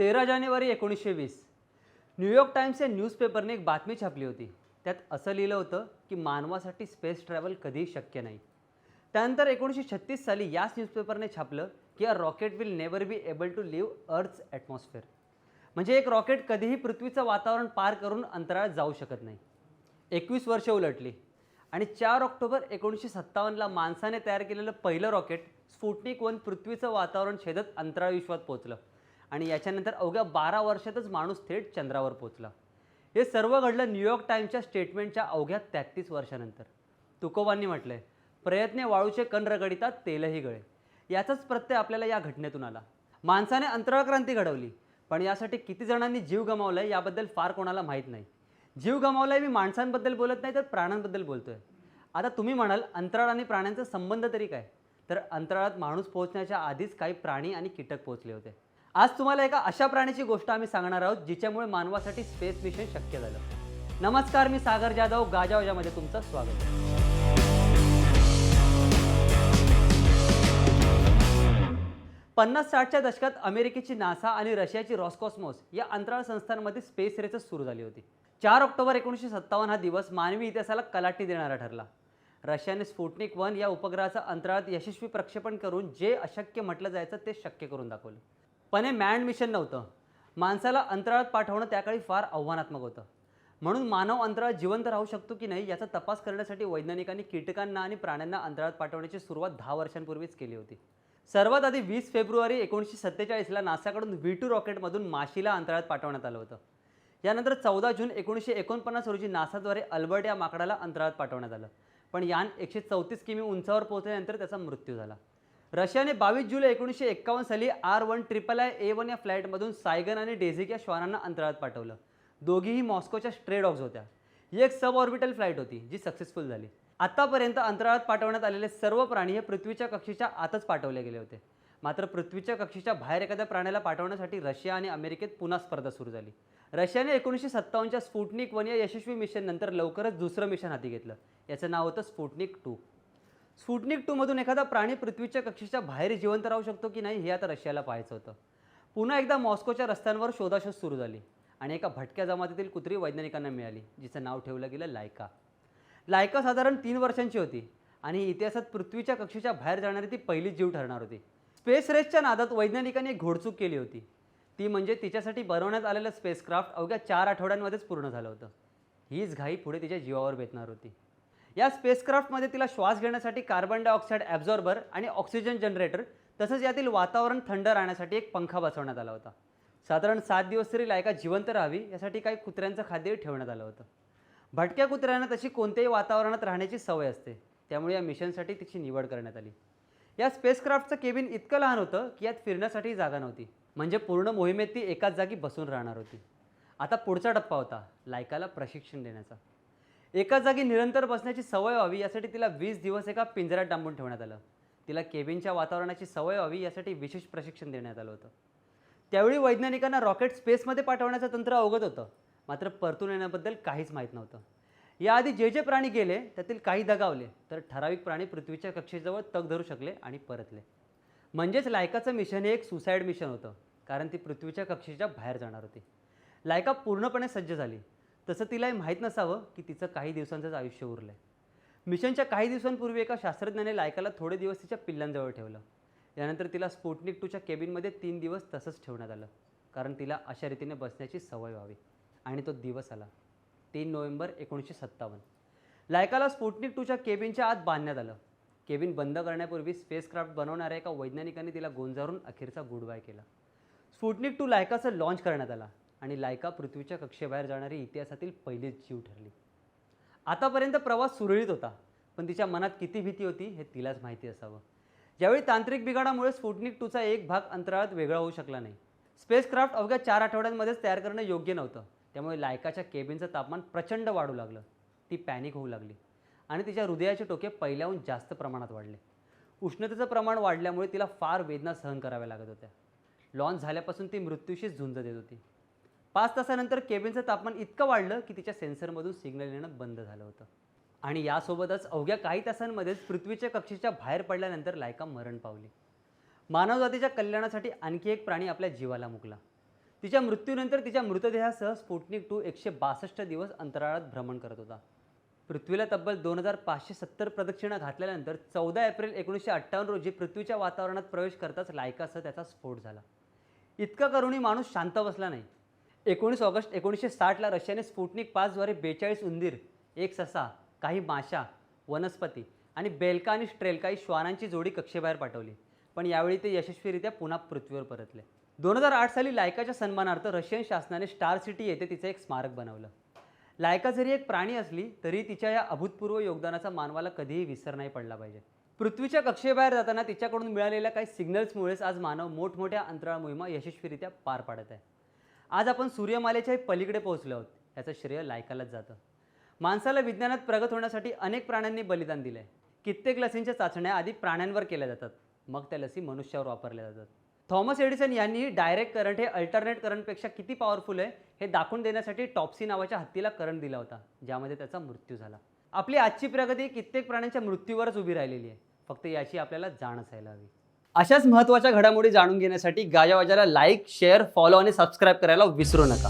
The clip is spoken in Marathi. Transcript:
तेरा जानेवारी एकोणीसशे वीस. न्यूयॉर्क टाइम्स या न्यूजपेपरने एक बातमी छापली होती. त्यात असं लिहिलं होतं की मानवासाठी स्पेस ट्रॅव्हल कधीही शक्य नाही. त्यानंतर एकोणीसशे छत्तीस साली याच न्यूजपेपरने छापलं की a rocket will never be able to leave earth atmosphere. म्हणजे एक रॉकेट कधीही पृथ्वीचं वातावरण पार करून अंतराळात जाऊ शकत नाही. एकवीस वर्ष उलटली. आणि चार ऑक्टोबर एकोणीसशे सत्तावन्नला माणसाने तयार केलेलं पहिलं रॉकेट स्फुटनिक वन पृथ्वीचं वातावरण छेदत अंतराळ विश्वात पोचलं आणि याच्यानंतर अवघ्या बारा वर्षातच माणूस थेट चंद्रावर पोचला. हे सर्व घडलं न्यूयॉर्क टाईम्सच्या स्टेटमेंटच्या अवघ्या तेहत्तीस वर्षानंतर. तुकोबांनी म्हटलंय प्रयत्ने वाळूचे कण रगडितात तेलही गळे. याचाच प्रत्यय आपल्याला या घटनेतून आला. माणसाने अंतराळ क्रांती घडवली पण यासाठी किती जणांनी जीव गमावलाय याबद्दल फार कोणाला माहीत नाही. जीव गमावलाय मी माणसांबद्दल बोलत नाही तर प्राण्यांबद्दल बोलतोय. आता तुम्ही म्हणाल अंतराळ आणि प्राण्यांचा संबंध तरी काय? तर अंतराळात माणूस पोहोचण्याच्या आधीच काही प्राणी आणि कीटक पोहोचले होते. आज तुम्हाला एका अशा प्राण्याची गोष्ट आम्ही सांगणार आहोत जिच्यामुळे मानवासाठी स्पेस मिशन शक्य झालं. नमस्कार मी सागर जाधव गाजावाजामध्ये तुमचं स्वागत. पन्नास साठच्या दशकात अमेरिकेची नासा आणि रशियाची रॉस्कॉस्मॉस या अंतराळ संस्थांमध्ये स्पेस रेसच सुरू झाली होती. चार ऑक्टोबर एकोणीसशे सत्तावन्न हा दिवस मानवी इतिहासाला कलाटणी देणारा ठरला. रशियाने स्फुटनिक वन या उपग्रहाचं अंतराळात यशस्वी प्रक्षेपण करून जे अशक्य म्हटलं जायचं ते शक्य करून दाखवलं. पण हे मॅन्ड मिशन नव्हतं. माणसाला अंतराळात पाठवणं त्याकाळी फार आव्हानात्मक होतं. म्हणून मानव अंतराळात जिवंत राहू शकतो की नाही याचा तपास करण्यासाठी वैज्ञानिकांनी कीटकांना आणि प्राण्यांना अंतराळात पाठवण्याची सुरुवात दहा वर्षांपूर्वीच केली होती. सर्वात आधी वीस फेब्रुवारी एकोणीसशे सत्तेचाळीसला नासाकडून व्ही टू रॉकेटमधून माशीला अंतराळात पाठवण्यात आलं होतं. यानंतर चौदा जून एकोणीसशे एकोणपन्नास रोजी नासाद्वारे अल्बर्ट या माकडाला अंतराळात पाठवण्यात आलं. पण यान एकशे चौतीस किमी उंचावर पोहोचल्यानंतर त्याचा मृत्यू झाला. रशियाने बावीस जुलै एकोणीसशे एक्कावन्न साली R one triple I A one या फ्लाईटमधून सायगन आणि डेझिक या श्वानांना अंतराळात पाठवलं. दोघीही मॉस्कोच्या स्ट्रेडॉग्स होत्या. ही एक सब ऑर्बिटल फ्लाईट होती जी सक्सेसफुल झाली. आतापर्यंत अंतराळात पाठवण्यात आलेले सर्व प्राणी हे पृथ्वीच्या कक्षेच्या आतच पाठवले गेले होते. मात्र पृथ्वीच्या कक्षेच्या बाहेर एखाद्या प्राण्याला पाठवण्यासाठी रशिया आणि अमेरिकेत पुन्हा स्पर्धा सुरू झाली. रशियाने एकोणीसशे सत्तावन्नच्या स्फुटनिक वन या यशस्वी मिशननंतर लवकरच दुसरं मिशन हाती घेतलं. याचं नाव होतं स्फुटनिक टू. स्फुटनिक टूमधून एखादा प्राणी पृथ्वीच्या कक्षेच्या बाहेर जिवंत राहू शकतो की नाही हे आता रशियाला पाहायचं होतं. पुन्हा एकदा मॉस्कोच्या रस्त्यांवर शोधाशोध सुरू झाली आणि एका भटक्या जमातीतील कुत्री वैज्ञानिकांना मिळाली जिचं नाव ठेवलं गेलं लायका. लायका साधारण तीन वर्षांची होती आणि इतिहासात पृथ्वीच्या कक्षेच्या बाहेर जाणारी ती पहिली जीव ठरणार होती. स्पेस रेसच्या नादात वैज्ञानिकांनी एक घोडचूक केली होती. ती म्हणजे तिच्यासाठी बनवण्यात आलेलं स्पेसक्राफ्ट अवघ्या चार आठवड्यांमध्येच पूर्ण झालं होतं. हीच घाई पुढे तिच्या जीवावर बेतणार होती. या स्पेसक्राफ्टमध्ये तिला श्वास घेण्यासाठी कार्बन डायऑक्साईड ॲब्झॉर्बर आणि ऑक्सिजन जनरेटर तसंच यातील वातावरण थंड राहण्यासाठी एक पंखा बसवण्यात आला होता. साधारण सात दिवस तरी लायका जिवंत राहावी यासाठी काही कुत्र्यांचं खाद्यही ठेवण्यात आलं होतं. भटक्या कुत्र्यांना तशी कोणत्याही वातावरणात राहण्याची सवय असते. त्यामुळे या मिशनसाठी तिची निवड करण्यात आली. या स्पेसक्राफ्टचं केबिन इतकं लहान होतं की यात फिरण्यासाठी जागा नव्हती. म्हणजे पूर्ण मोहिमेत ती एकाच जागी बसून राहणार होती. आता पुढचा टप्पा होता लायकाला प्रशिक्षण देण्याचा. एकाच जागी निरंतर बसण्याची सवय व्हावी यासाठी तिला वीस दिवस एका पिंजऱ्यात डांबून ठेवण्यात आलं. तिला केबिनच्या वातावरणाची सवय व्हावी यासाठी विशेष प्रशिक्षण देण्यात आलं होतं. त्यावेळी वैज्ञानिकांना रॉकेट स्पेसमध्ये पाठवण्याचं तंत्र अवगत होतं. मात्र परतून येण्याबद्दल काहीच माहीत नव्हतं. याआधी जे जे प्राणी गेले त्यातील काही दगावले तर ठराविक प्राणी पृथ्वीच्या कक्षेजवळ तग धरू शकले आणि परतले. म्हणजेच लायकाचं मिशन हे एक सुसाईड मिशन होतं कारण ती पृथ्वीच्या कक्षेच्या बाहेर जाणार होती. लायका पूर्णपणे सज्ज झाली. तसं तिलाही माहीत नसावं की तिचं काही दिवसांचंच आयुष्य उरलं आहे मिशनच्या काही दिवसांपूर्वी एका शास्त्रज्ञाने लायकाला थोडे दिवस तिच्या पिल्लांजवळ ठेवलं. यानंतर तिला स्फुटनिक टूच्या केबिनमध्ये तीन दिवस तसंच ठेवण्यात आलं कारण तिला अशा रीतीने बसण्याची सवय व्हावी. आणि तो दिवस आला तीन नोव्हेंबर एकोणीसशे सत्तावन्न. लायकाला स्पुटनिक टूच्या केबिनच्या आत बांधण्यात आलं. केबिन बंद करण्यापूर्वी स्पेसक्राफ्ट बनवणाऱ्या एका वैज्ञानिकांनी तिला गोंजारून अखेरचा गुडबाय केला. स्पुटनिक टू लायकाचं लॉन्च करण्यात आला. आणि लायका पृथ्वीच्या कक्षेबाहेर जाणारी इतिहासातील पहिलीच जीव ठरली. आतापर्यंत प्रवास सुरळीत होता पण तिच्या मनात किती भीती होती हे तिलाच माहिती असावं. ज्यावेळी तांत्रिक बिघाडामुळे स्फुटनिक टूचा एक भाग अंतराळात वेगळा होऊ शकला नाही. स्पेसक्राफ्ट अवघ्या चार आठवड्यांमध्येच तयार करणं योग्य नव्हतं. त्यामुळे लायकाच्या केबिनचं तापमान प्रचंड वाढू लागलं. ती पॅनिक होऊ लागली आणि तिच्या हृदयाचे टोके पहिल्याहून जास्त प्रमाणात वाढले. उष्णतेचं प्रमाण वाढल्यामुळे तिला फार वेदना सहन कराव्या लागत होत्या. लॉन्च झाल्यापासून ती मृत्यूशीच झुंज देत होती. पाच तासानंतर केबिनचं तापमान इतकं वाढलं की तिच्या सेन्सरमधून सिग्नल येणं बंद झालं होतं. आणि यासोबतच अवघ्या काही तासांमध्येच पृथ्वीच्या कक्षेच्या बाहेर पडल्यानंतर लायका मरण पावली. मानवजातीच्या कल्याणासाठी आणखी एक प्राणी आपल्या जीवाला मुकला. तिच्या मृत्यूनंतर तिच्या मृतदेहासह स्पुटनिक टू एकशे बासष्ट दिवस अंतराळात भ्रमण करत होता. पृथ्वीला तब्बल दोन हजार पाचशे सत्तर प्रदक्षिणा घातल्यानंतर चौदा एप्रिल एकोणीसशे अठ्ठावन्न रोजी पृथ्वीच्या वातावरणात प्रवेश करताच लायकासह त्याचा स्फोट झाला. इतका करूनही माणूस शांत बसला नाही. एकोणीस ऑगस्ट एकोणीसशे साठला रशियाने स्पुटनिक पाचद्वारे बेचाळीस उंदीर एक ससा काही माशा वनस्पती आणि बेलका आणि स्ट्रेलका ही श्वानांची जोडी कक्षेबाहेर पाठवली. पण यावेळी ते यशस्वीरित्या पुन्हा पृथ्वीवर परतले. दोन हजार आठ साली लायकाच्या सन्मानार्थ रशियन शासनाने स्टार सिटी येथे तिचं एक स्मारक बनवलं. लायका जरी एक प्राणी असली तरी तिच्या या अभूतपूर्व योगदानाचा मानवाला कधीही विसर नाही पडला पाहिजे. पृथ्वीच्या कक्षेबाहेर जाताना तिच्याकडून मिळालेल्या काही सिग्नल्समुळेच आज मानव मोठमोठ्या अंतराळ मोहिमा यशस्वीरित्या पार पाडत आहे. आज आपण सूर्यमालेच्या पलीकडे पोहोचलो आहोत. याचं श्रेय लायकालाच जातं. माणसाला विज्ञानात प्रगत होण्यासाठी अनेक प्राण्यांनी बलिदान दिलं आहे कित्येक लसींच्या चाचण्या आधी प्राण्यांवर केल्या जातात. मग त्या लसी मनुष्यावर वापरल्या जातात. थॉमस एडिसन यांनी डायरेक्ट करंट हे अल्टरनेट करंटपेक्षा किती पॉवरफुल आहे हे दाखवून देण्यासाठी टॉप्सी नावाच्या हत्तीला करंट दिला होता ज्यामध्ये त्याचा मृत्यू झाला. आपली आजची प्रगती कित्येक प्राण्यांच्या मृत्यूवरच उभी राहिलेली आहे. फक्त याची आपल्याला जाण असायला हवी. अशाच महत्त्वाच्या घडामोडी जाणून घेण्यासाठी गाजावाजाला लाईक शेअर फॉलो आणि सबस्क्राईब करायला विसरू नका.